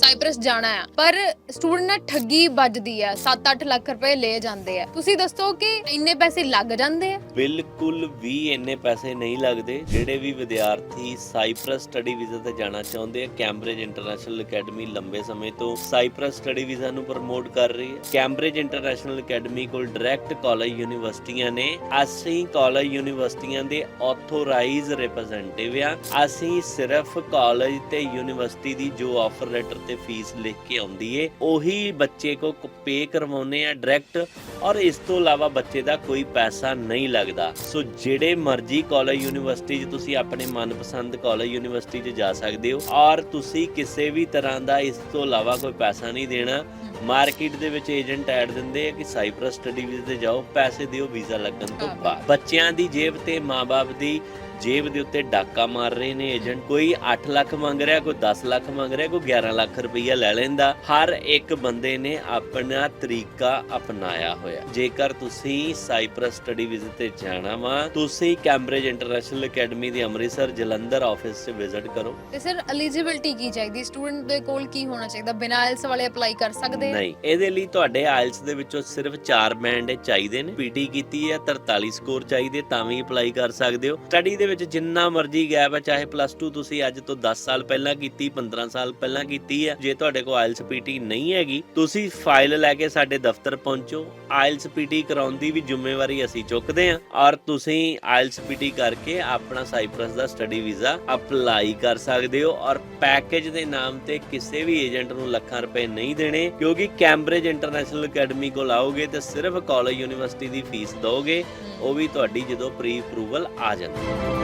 Cyprus ਜਾਣਾ ਆ। ਪਰ ਸਟੂਡੈਂਟ ਨਾਲ ਠੱਗੀ ਵੱਜਦੀ ਆ। 7-8 ਲੱਖ ਰੁਪਏ ਲੈ ਜਾਂਦੇ ਆ। ਤੁਸੀਂ ਦੱਸੋ ਕਿ ਇੰਨੇ ਪੈਸੇ ਲੱਗ ਜਾਂਦੇ ਆ? ਬਿਲਕੁਲ ਵੀ ਇੰਨੇ ਪੈਸੇ ਨਹੀਂ ਲੱਗਦੇ ਜਿਹੜੇ ਵੀ ਵਿਦਿਆਰਥੀ ਸਾਈਪ੍ਰਸ ਸਟੱਡੀ ਵੀਜ਼ਾ ਤੇ ਜਾਣਾ ਚਾਹੁੰਦੇ ਆ। ਕੈਂਬਰਿਜ ਇੰਟਰਨੈਸ਼ਨਲ ਅਕੈਡਮੀ ਲੰਬੇ ਸਮੇਂ ਤੋਂ ਸਾਈਪ੍ਰਸ ਸਟੱਡੀ ਵੀਜ਼ਾ ਨੂੰ ਪ੍ਰਮੋਟ ਕਰ ਰਹੀ ਹੈ। ਕੈਂਬਰਿਜ ਇੰਟਰਨੈਸ਼ਨਲ ਅਕੈਡਮੀ ਕੋਲ ਡਾਇਰੈਕਟ ਕਾਲਜ ਯੂਨੀਵਰਸਿਟੀਆਂ ਨੇ। ਅਸੀਂ ਕਾਲਜ ਯੂਨੀਵਰਸਿਟੀਆਂ ਦੇ ਆਥੋਰਾਈਜ਼ ਰਿਪਰੈਜ਼ੈਂਟੇਟਿਵ ਆ। ਅਸੀਂ ਸਿਰਫ ਕਾਲਜ ਤੇ ਯੂਨੀਵਰਸਿਟੀ ਦੀ ਜੋ ਆਫਰ ਲੈਟਰ ਤੇ ਫੀਸ ਲਿਖ ਕੇ ਆਉਂਦੀ ਏ। ਉਹੀ ਬੱਚੇ ਕੋ ਪੇ ਕਰਵਾਉਨੇ ਆ ਡਾਇਰੈਕਟ ਔਰ ਇਸ ਤੋਂ ਇਲਾਵਾ ਬੱਚੇ ਦਾ ਕੋਈ ਪੈਸਾ ਨਹੀਂ ਲੱਗਦਾ। ਸੋ ਜਿਹੜੇ ਮਰਜ਼ੀ ਕਾਲਜ ਯੂਨੀਵਰਸਿਟੀ 'ਚ ਤੁਸੀਂ ਆਪਣੇ ਮਨਪਸੰਦ ਕਾਲਜ ਯੂਨੀਵਰਸਿਟੀ 'ਚ ਜਾ ਸਕਦੇ ਹੋ ਔਰ ਤੁਸੀਂ ਕਿਸੇ ਵੀ ਤਰ੍ਹਾਂ ਦਾ ਇਸ ਤੋਂ ਇਲਾਵਾ ਕੋਈ ਪੈਸਾ ਨਹੀਂ ਦੇਣਾ। ਮਾਰਕੀਟ ਦੇ ਵਿੱਚ ਏਜੰਟ ਐਡ ਦਿੰਦੇ ਆ ਕਿ ਸਾਈਪ੍ਰਸ ਸਟੱਡੀ ਵੀਜ਼ਾ ਤੇ ਜਾਓ ਪੈਸੇ ਦਿਓ ਵੀਜ਼ਾ ਲੱਗਣ ਤੋਂ। ਬਾਅਦ। ਬੱਚਿਆਂ ਦੀ ਜੇਬ ਤੇ ਮਾਪੇ ਦੀ ਜੇਬ ਦੇ ਉੱਤੇ ਡਾਕਾ ਮਾਰ ਰਹੇ ਨੇ ਏਜੰਟ। ਕੋਈ 8 ਲੱਖ ਮੰਗ ਰਿਹਾ ਕੋਈ 10 ਲੱਖ ਮੰਗ ਰਿਹਾ ਕੋਈ 11 ਲੱਖ ਰੁਪਈਆ ਲੈ ਲੈਂਦਾ। ਹਰ ਇੱਕ ਬੰਦੇ ਨੇ ਆਪਣਾ ਤਰੀਕਾ ਅਪਣਾਇਆ ਹੋਇਆ। ਜੇਕਰ ਤੁਸੀਂ ਸਾਈਪ੍ਰਸ ਸਟੱਡੀ ਵੀਜ਼ਾ ਤੇ ਜਾਣਾ ਵਾ ਤੁਸੀਂ ਕੈਂਬਰਿਜ ਇੰਟਰਨੈਸ਼ਨਲ ਅਕੈਡਮੀ ਦੀ ਅੰਮ੍ਰਿਤਸਰ ਜਲੰਧਰ ਆਫਿਸ 'ਚ ਵਿਜ਼ਿਟ ਕਰੋ। ਤੇ ਸਰ ਐਲੀਜੀਬਿਲਟੀ ਕੀ ਚਾਹੀਦੀ? ਸਟੂਡੈਂਟ ਦੇ ਕੋਲ ਕੀ ਹੋਣਾ ਚਾਹੀਦਾ? ਬਿਨਾਂ ਆਇਲਸ ਵਾਲੇ ਅਪਲਾਈ ਕਰ ਸਕਦੇ ਨਹੀਂ ਇਹਦੇ ਲਈ ਤੁਹਾਡੇ ਆਇਲਸ ਦੇ ਵਿੱਚੋਂ ਸਿਰਫ 4 ਬੈਂਡ ਚਾਹੀਦੇ ਨੇ। ਪੀਟੀ ਕੀਤੀ ਹੈ 43 ਸਕੋਰ ਚਾਹੀਦੇ ਤਾਂ ਵੀ ਅਪਲਾਈ ਕਰ ਸਕਦੇ ਹੋ। ਸਟੱਡੀ ਦੇ ਵਿੱਚ ਜਿੰਨਾ ਮਰਜ਼ੀ ਗੈਪ ਹੈ ਚਾਹੇ ਪਲੱਸ 2 ਤੁਸੀਂ ਅੱਜ ਤੋਂ 10 ਸਾਲ ਪਹਿਲਾਂ ਕੀਤੀ 15 ਸਾਲ ਪਹਿਲਾਂ ਕੀਤੀ ਹੈ ਜੇ ਤੁਹਾਡੇ ਕੋਲ ਆਇਲਸ ਪੀਟੀ ਨਹੀਂ ਹੈਗੀ ਤੁਸੀਂ ਫਾਈਲ ਲੈ ਕੇ ਸਾਡੇ ਦਫ਼ਤਰ ਪਹੁੰਚੋ। ਆਇਲਸ ਪੀਟੀ ਕਰਾਉਣ ਦੀ ਵੀ ਜ਼ਿੰਮੇਵਾਰੀ ਅਸੀਂ ਚੁੱਕਦੇ ਹਾਂ ਔਰ ਤੁਸੀਂ ਆਇਲਸ ਪੀਟੀ ਕਰਕੇ ਆਪਣਾ ਸਾਈਪ੍ਰਸ ਦਾ ਸਟੱਡੀ ਵੀਜ਼ਾ ਅਪਲਾਈ ਕਰ ਸਕਦੇ ਹੋ। ਔਰ ਪੈਕੇਜ ਦੇ ਨਾਮ ਤੇ ਕਿਸੇ ਵੀ ਏਜੰਟ ਨੂੰ ਲੱਖਾਂ ਰੁਪਏ ਨਹੀਂ ਦੇਣੇ ਕਿਉਂਕਿ ਕੈਂਬਰਿਜ ਇੰਟਰਨੈਸ਼ਨਲ ਅਕੈਡਮੀ ਕੋਲ ਆਓਗੇ ਤੇ ਸਿਰਫ ਕਾਲਜ ਯੂਨੀਵਰਸਿਟੀ ਦੀ ਫੀਸ ਦੋਗੇ ਉਹ ਵੀ ਤੁਹਾਡੀ ਜਦੋਂ ਪ੍ਰੀ ਅਪਰੂਵਲ ਆ ਜਾਂਦੀ ਹੈ।